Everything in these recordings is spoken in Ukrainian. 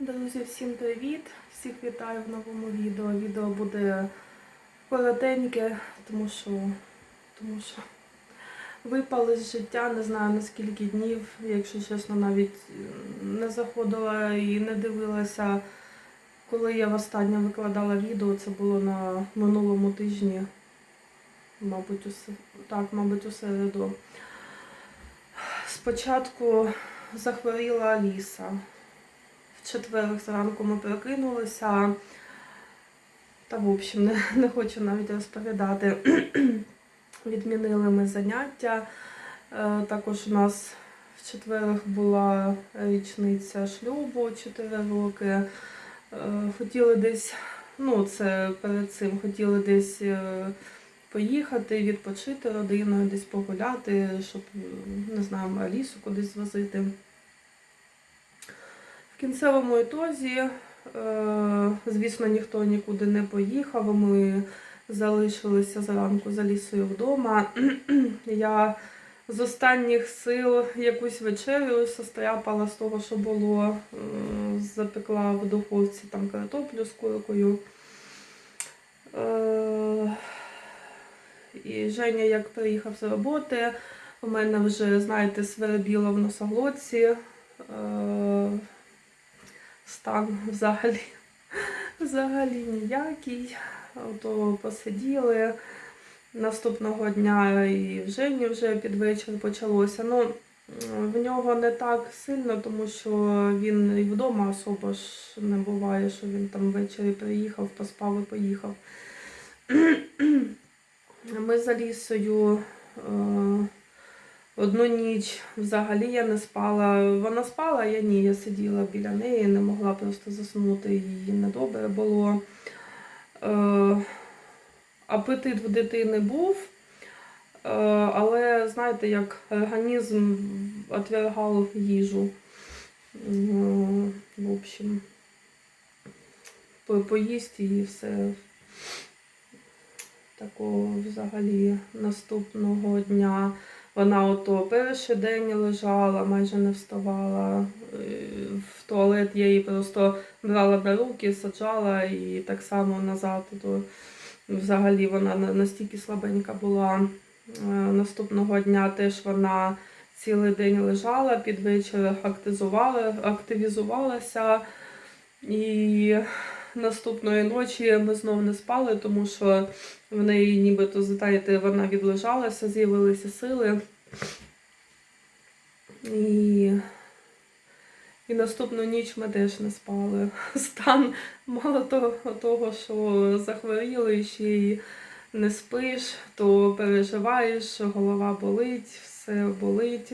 Друзі, всім привіт! Всіх вітаю в новому відео. Відео буде коротеньке, тому що, тому що випали з життя, не знаю на скільки днів, якщо чесно, навіть не заходила і не дивилася, коли я востаннє викладала відео, це було на минулому тижні, мабуть, у, се- так, мабуть, у середу. Спочатку захворіла Аліса. В четвер зранку ми прокинулися. Та, в общем, не, не хочу навіть розповідати. Відмінили ми заняття. Е, Також у нас в четвер була річниця шлюбу 4 роки. Е, Хотіли десь, ну це перед цим, хотіли десь е, поїхати, відпочити родиною, десь погуляти, щоб, не знаю, Алісу кудись звозити. В кінцевому ітозі, е, звісно, ніхто нікуди не поїхав. Ми залишилися зранку за лісою вдома. Я з останніх сил якусь вечерю состряпала з того, що було, е, запекла в духовці там картоплю з куркою. Е, І Женя, як приїхав з роботи, у мене вже, знаєте, свербіло в носоглотці. Стан взагалі, взагалі ніякий. Ото посиділи. Наступного дня і в Жені вже під вечір почалося. Ну, в нього не так сильно, тому що він і вдома особо ж не буває, що він там ввечері приїхав, поспав і поїхав. Ми за лісою е, одну ніч взагалі я не спала. Вона спала, я ні. Я сиділа біля неї, не могла просто заснути, їй недобре було. Е, апетит в дитини був, е, але знаєте, як організм відвергав їжу. Е, В общем, по- поїсть і все. Такого взагалі наступного дня вона ото перший день лежала, майже не вставала. Е, В туалет я її просто брала на руки, саджала і так само назад. То взагалі вона настільки слабенька була. Е, Наступного дня теж вона цілий день лежала, під вечір активізувалася. І наступної ночі ми знов не спали, тому що в неї нібито, знаєте, вона відлежалася, з'явилися сили. І, і наступну ніч ми теж не спали. Стан мало того, того, що захворіли, ще й не спиш, то переживаєш, голова болить, все болить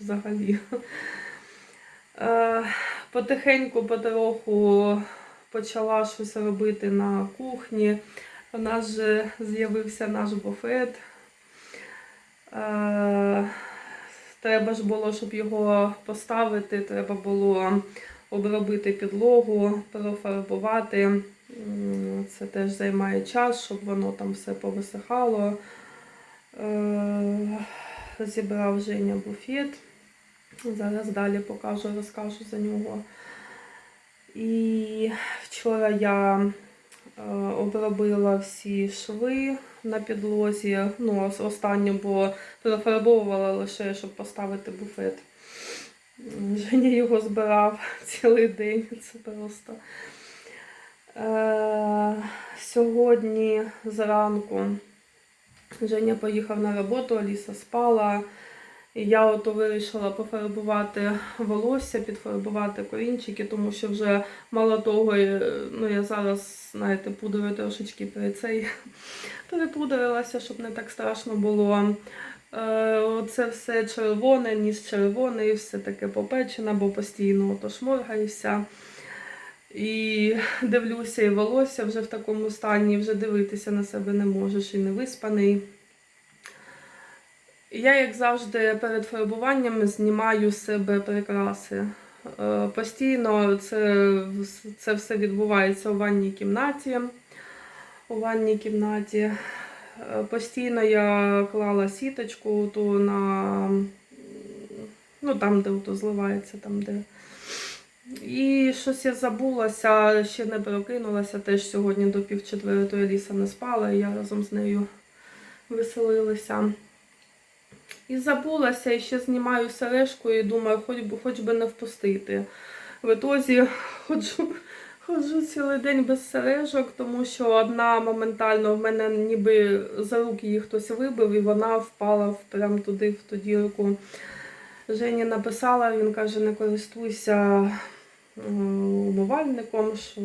взагалі. Е, Потихеньку, потроху почала щось робити на кухні. У нас же з'явився наш буфет. Е, Треба ж було, щоб його поставити, треба було обробити підлогу, профарбувати. Це теж займає час, щоб воно там все повисихало. Е, Зібрав Женя буфет. Зараз далі покажу, розкажу за нього. І вчора я е, обробила всі шви на підлозі. Ну, ос- останню, бо профарбовувала лише, щоб поставити буфет. Женя його збирав цілий день. Це просто. Е, сьогодні зранку Женя поїхав на роботу, Аліса спала. І я ото вирішила пофарбувати волосся, підфарбувати корінчики, тому що вже мало того, ну я зараз, знаєте, пудрою трошечки при цей перепудрилася, щоб не так страшно було. Е, Це все червоне, ніс червоний, все таке попечене, бо постійно ото шморгаюся. І дивлюся, і волосся вже в такому стані, вже дивитися на себе не можеш і не виспаний. Я, як завжди, перед фарбуванням знімаю з себе прикраси. Е, Постійно це, це все відбувається у ванній кімнаті. У ванній кімнаті. Е, Постійно я клала сіточку ту на ну, там, де ото зливається, там, де. І щось я забулася, ще не прокинулася. Теж сьогодні до пів четвертої ліса не спала, і я разом з нею веселилася. І забулася, і ще знімаю сережку і думаю, хоч би, хоч би не впустити. В ітозі ходжу, ходжу цілий день без сережок, тому що одна моментально в мене ніби за руки її хтось вибив, і вона впала прямо туди, в ту дірку. Жені написала, він каже, не користуйся умивальником, що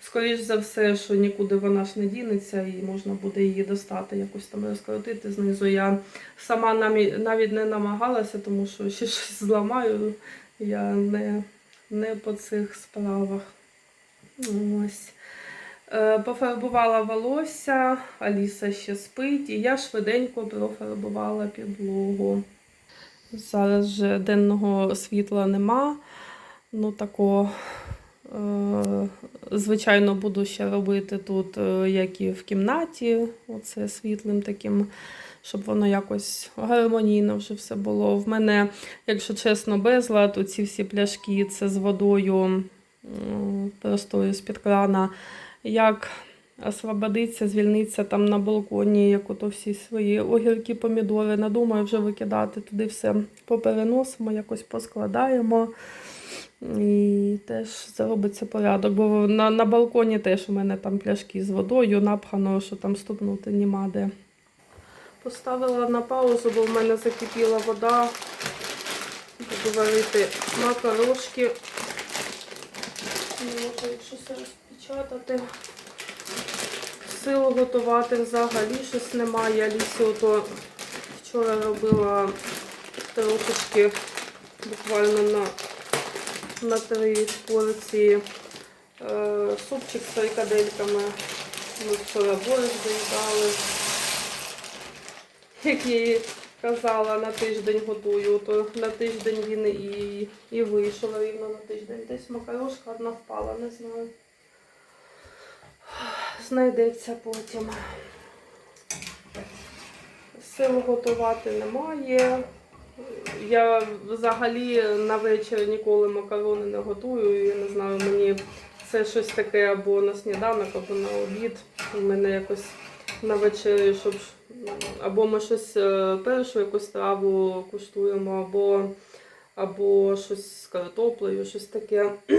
скоріш за все, що нікуди вона ж не дінеться і можна буде її достати, якось там розкрутити знизу. Я сама навіть не намагалася, тому що ще щось зламаю. Я не, не по цих справах. Ось. Е, Пофарбувала волосся, Аліса ще спить, і я швиденько профарбувала підлогу. Зараз же денного світла нема. Ну, тако, е, звичайно, буду ще робити тут, е, як і в кімнаті, оце світлим таким, щоб воно якось гармонійно вже все було. В мене, якщо чесно, безлад, оці всі пляшки це з водою простою з-під крана. Як освободиться, звільниться там на балконі, як ото всі свої огірки, помідори. Надумаю вже викидати туди все попереносимо, якось поскладаємо. І теж зробиться порядок. Бо на, на балконі теж у мене там пляшки з водою напхано, що там стукнути нема де. Поставила на паузу, бо в мене закипіла вода. Буду варити макарошки. Можу якщо все розпечатати. Сил готувати взагалі щось немає. Алісі ото вчора робила трошечки буквально на, на три порції супчик з фрикадельками. Ми вчора борщ доїдали. Як я казала, на тиждень готую, то на тиждень він і, і вийшов рівно на тиждень. Десь макарошка одна впала, не знаю. Знайдеться потім. Сил готувати немає. Я взагалі на вечір ніколи макарони не готую. Я не знаю, мені це щось таке або на сніданок, або на обід. У мене якось на вечері, щоб або ми щось е, першу якусь страву куштуємо, або, або щось з картоплею, щось таке.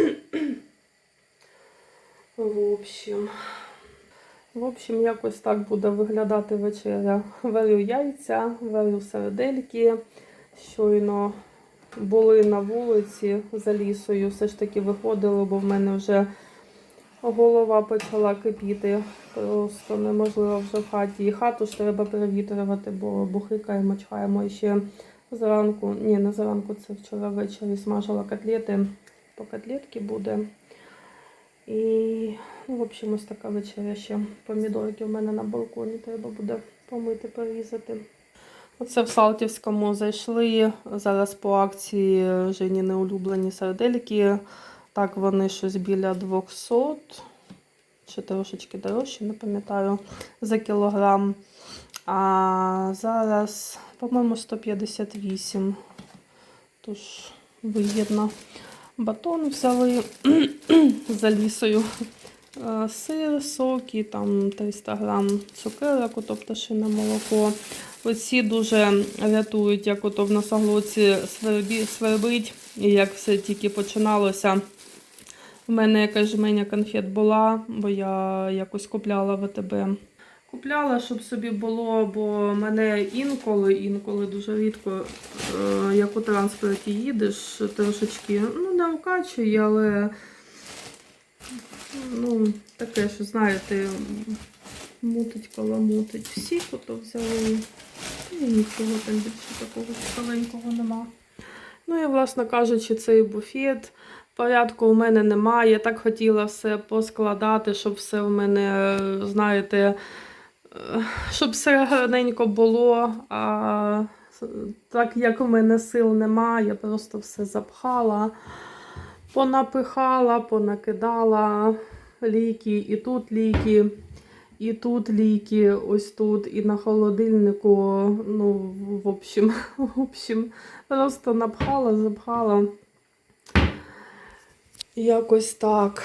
В общем. В общем, якось так буде виглядати вечеря. Варю яйця, варю сердельки. Щойно були на вулиці за лісою, все ж таки виходили, бо в мене вже голова почала кипіти. Просто неможливо вже в хаті. І хату ж треба перевітрювати, бо бухикаємо, чхаємо. Ще зранку, ні, не зранку, це вчора ввечері смажила котлети. По котлетки буде. І, ну, в общем, ось така вечеря ще. Помідорки в мене на балконі треба буде помити, порізати. Оце в Салтівському зайшли. Зараз по акції Жені неулюблені сардельки. Так, вони щось біля 200 чи трошечки дорожче, не пам'ятаю, за кілограм. А зараз, по-моєму, 158. Тож вигідно. Батон взяли за лісою. Е, Сир, соки, там 300 грам цукерок, ото пташине молоко. Оці дуже рятують, як ото в носоглотці свербі- свербить. І як все тільки починалося. У мене якась жменя конфет була, бо я якось купляла в АТБ. Купляла, щоб собі було, бо мене інколи, інколи дуже рідко, е, як у транспорті їдеш, трошечки, ну, не вкачує, але ну, таке, що знаєте, мутить, каламутить. Всі ото взяли. І нічого там більше такого цікавенького нема. Ну і, власне кажучи, цей буфет. Порядку у мене немає. Я так хотіла все поскладати, щоб все в мене, знаєте, е, щоб все гарненько було. А так як у мене сил немає, я просто все запхала, понапихала, понакидала ліки, і тут ліки. І тут ліки, ось тут, і на холодильнику. Ну, в общем, в общем, просто напхала, запхала. Якось так.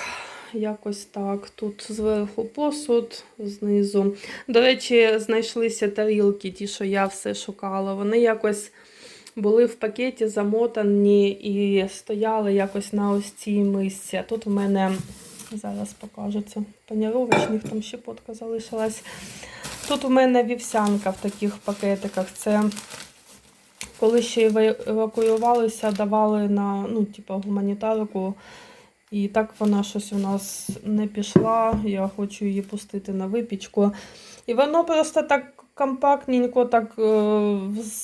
Якось так. Тут зверху посуд, знизу. До речі, знайшлися тарілки, ті, що я все шукала. Вони якось були в пакеті замотані і стояли якось на ось цій мисці. Тут в мене зараз покажу це паніровочних, там щепотка залишилась. Тут у мене вівсянка в таких пакетиках. Це коли ще евакуювалися, давали на ну, типу, гуманітарку. І так вона щось у нас не пішла. Я хочу її пустити на випічку. І воно просто так компактненько так е,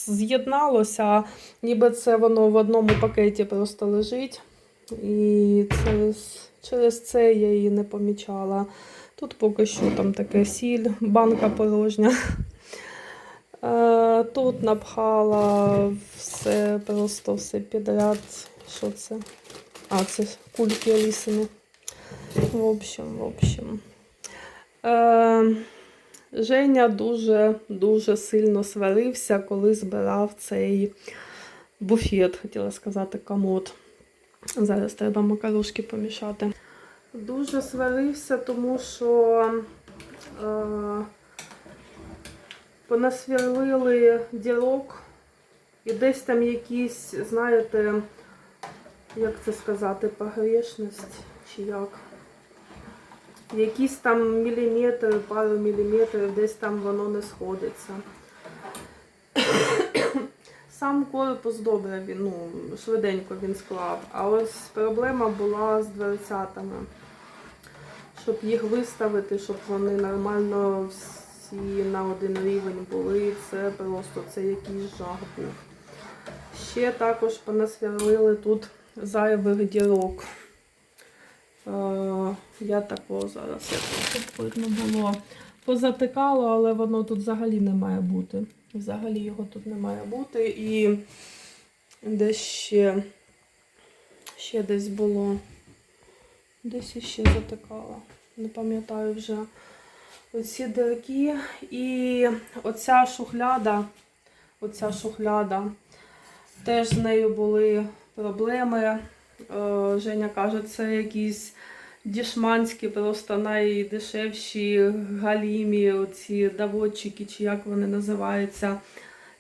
з'єдналося, ніби це воно в одному пакеті просто лежить. І через, через це я її не помічала. Тут поки що там таке сіль, банка порожня. Е, Тут напхала все, просто все підряд. Що це? А, це кульки Алісини. В общем, в общем. Е, Женя дуже дуже сильно сварився, коли збирав цей буфет, хотіла сказати, комод. Зараз треба макарушки помішати. Дуже сварився, тому що е, понасверлили дірок, і десь там якісь, знаєте, як це сказати, погрешність чи як. Якісь там міліметри, пару міліметрів, десь там воно не сходиться. Сам корпус добре, він, ну, швиденько він склав. А ось проблема була з дверцятами. Щоб їх виставити, щоб вони нормально всі на один рівень були, це просто це якийсь жах був. Ще також понасверлили тут зайвих дірок. Е, Я такого зараз, видно було, позатикало, але воно тут взагалі не має бути. Взагалі його тут не має бути. І десь ще, ще десь було, десь іще затикало. Не пам'ятаю вже оці дирки. І оця шухляда, оця шухляда, теж з нею були проблеми. Е, Женя каже, це якісь дішманські, просто найдешевші галімі, оці даводчики, чи як вони називаються.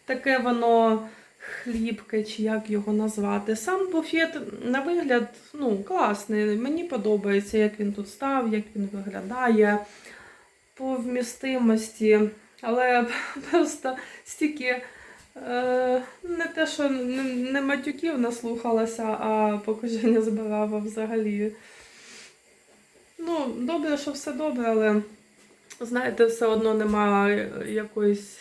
Таке воно хлібке, чи як його назвати. Сам буфет, на вигляд, ну, класний. Мені подобається, як він тут став, як він виглядає по вмістимості. Але просто стільки. Е, Не те, що не матюків наслухалася, а покаження збирала взагалі. Ну, добре, що все добре, але знаєте, все одно немає якоїсь,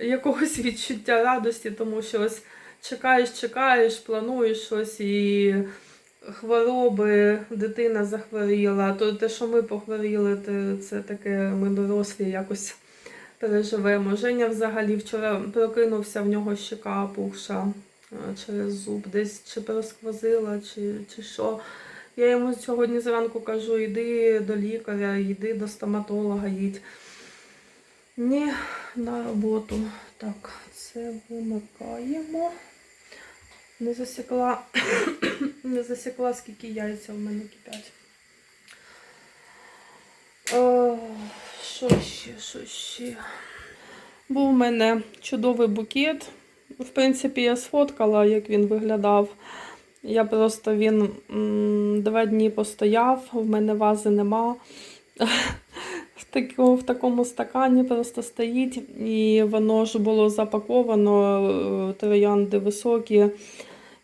якогось відчуття радості, тому що ось чекаєш, чекаєш, плануєш щось і хвороби, дитина захворіла. То те, що ми похворіли, це таке ми дорослі якось переживемо. Женя взагалі вчора прокинувся, в нього щека опухша е, через зуб, десь чи просквозила, чи, чи що. Я йому сьогодні зранку кажу, йди до лікаря, йди до стоматолога, їдь. Ні, на роботу. Так, це вимикаємо. Не засікла, не засікла, скільки яйця в мене кипять. О, що ще, що ще? Був у мене чудовий букет. В принципі, я сфоткала, як він виглядав. Я просто він два дні постояв, в мене вази нема. В такому, в такому стакані просто стоїть, і воно ж було запаковано, е, троянди високі,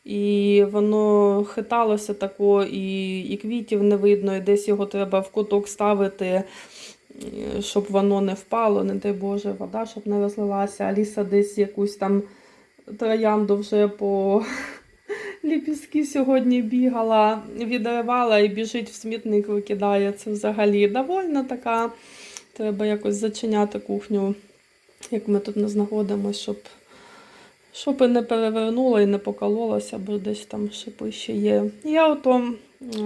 і воно хиталося тако, і, і квітів не видно, і десь його треба в куток ставити, е, щоб воно не впало, не дай Боже, вода, щоб не розлилася. Аліса десь якусь там троянду вже по ліпістки сьогодні бігала, відривала і біжить в смітник, викидає. Це взагалі довольно така. Треба якось зачиняти кухню, як ми тут не знаходимося, щоб, щоб і не перевернула і не покололася, бо десь там шипи ще є. Я ото е,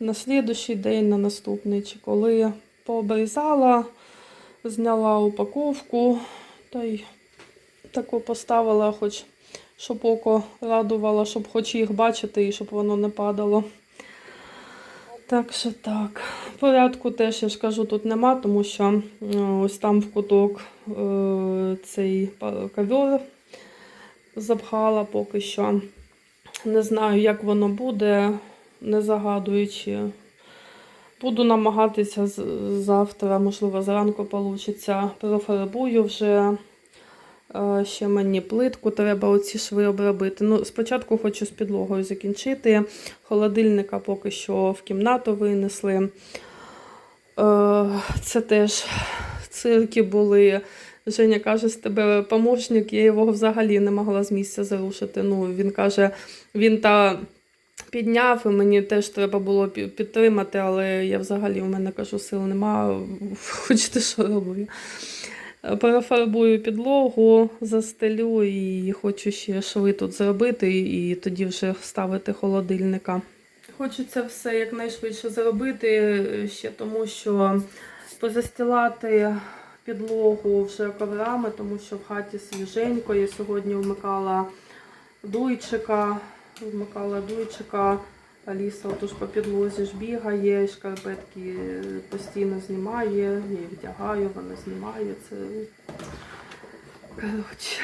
на слідущий день, на наступний, чи коли пообрізала, зняла упаковку та й таку поставила, хоч щоб око радувало, щоб хоч їх бачити і щоб воно не падало. Так що так. Порядку теж, я ж кажу, тут нема, тому що е, ось там в куток е, цей ковер запхала поки що. Не знаю, як воно буде, не загадуючи. Буду намагатися завтра, можливо, зранку вийде. Профарбую вже. Е, Ще мені плитку треба оці шви обробити. Ну, спочатку хочу з підлогою закінчити. Холодильника поки що в кімнату винесли. Е, Це теж цирки були. Женя каже, з тебе помощник, я його взагалі не могла з місця зарушити. Ну, він каже, він та підняв, і мені теж треба було підтримати, але я взагалі в мене кажу, сил нема. Хочете, що роблю? Перефарбую підлогу, застелю і хочу ще шви тут зробити, і тоді вже ставити холодильника. Хочеться все якнайшвидше зробити, е, ще тому що позастілати підлогу вже коврами, тому що в хаті свіженько. Я сьогодні вмикала дуйчика, вмикала дуйчика. Аліса отож по підлозі ж бігає, шкарпетки постійно знімає, я її вдягаю, вона знімає. Це коротше.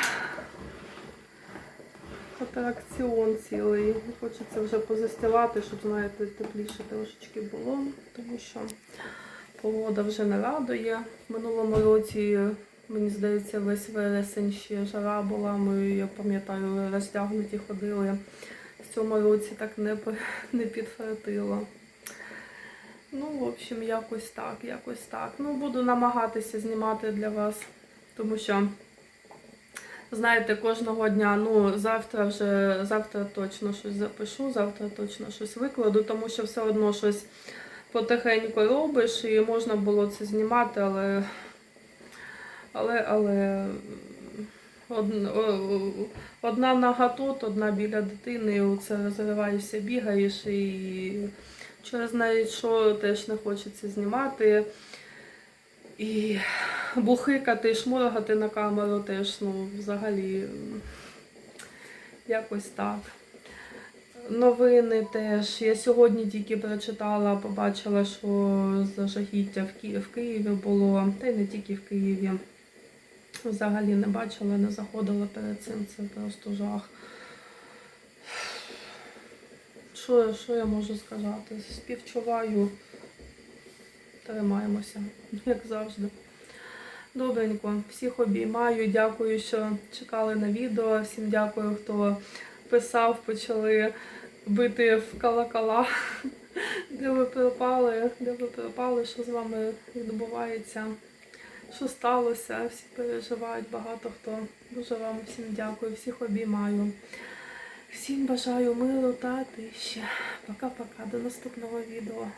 Атракціон цілий. Хочеться вже позастілати, щоб, знаєте, тепліше трошечки було, тому що погода вже не радує. Минулому році, мені здається, весь вересень ще жара була. Ми, я пам'ятаю, роздягнуті ходили. Цьому році так не, не підфартило. Ну, в общем, якось так, якось так. Ну, буду намагатися знімати для вас, тому що, знаєте, кожного дня, ну, завтра вже, завтра точно щось запишу, завтра точно щось викладу, тому що все одно щось потихеньку робиш, і можна було це знімати, але, але, але Одна, нога тут, одна біля дитини, і оце розриваєшся, бігаєш і через навіть що теж не хочеться знімати. І бухикати, шморгати на камеру теж, ну, взагалі, якось так. Новини теж. Я сьогодні тільки прочитала, побачила, що зажагіття в, Ки... в Києві було, та й не тільки в Києві. Взагалі не бачила, не заходила перед цим. Це просто жах. Що, що я можу сказати? Співчуваю. Тримаємося, як завжди. Добренько, всіх обіймаю. Дякую, що чекали на відео. Всім дякую, хто писав, почали бити в колокола. Де ви пропали, де ви пропали, що з вами відбувається що сталося, всі переживають, багато хто. Дуже вам всім дякую, всіх обіймаю. Всім бажаю миру та тиші. Пока-пока, до наступного відео.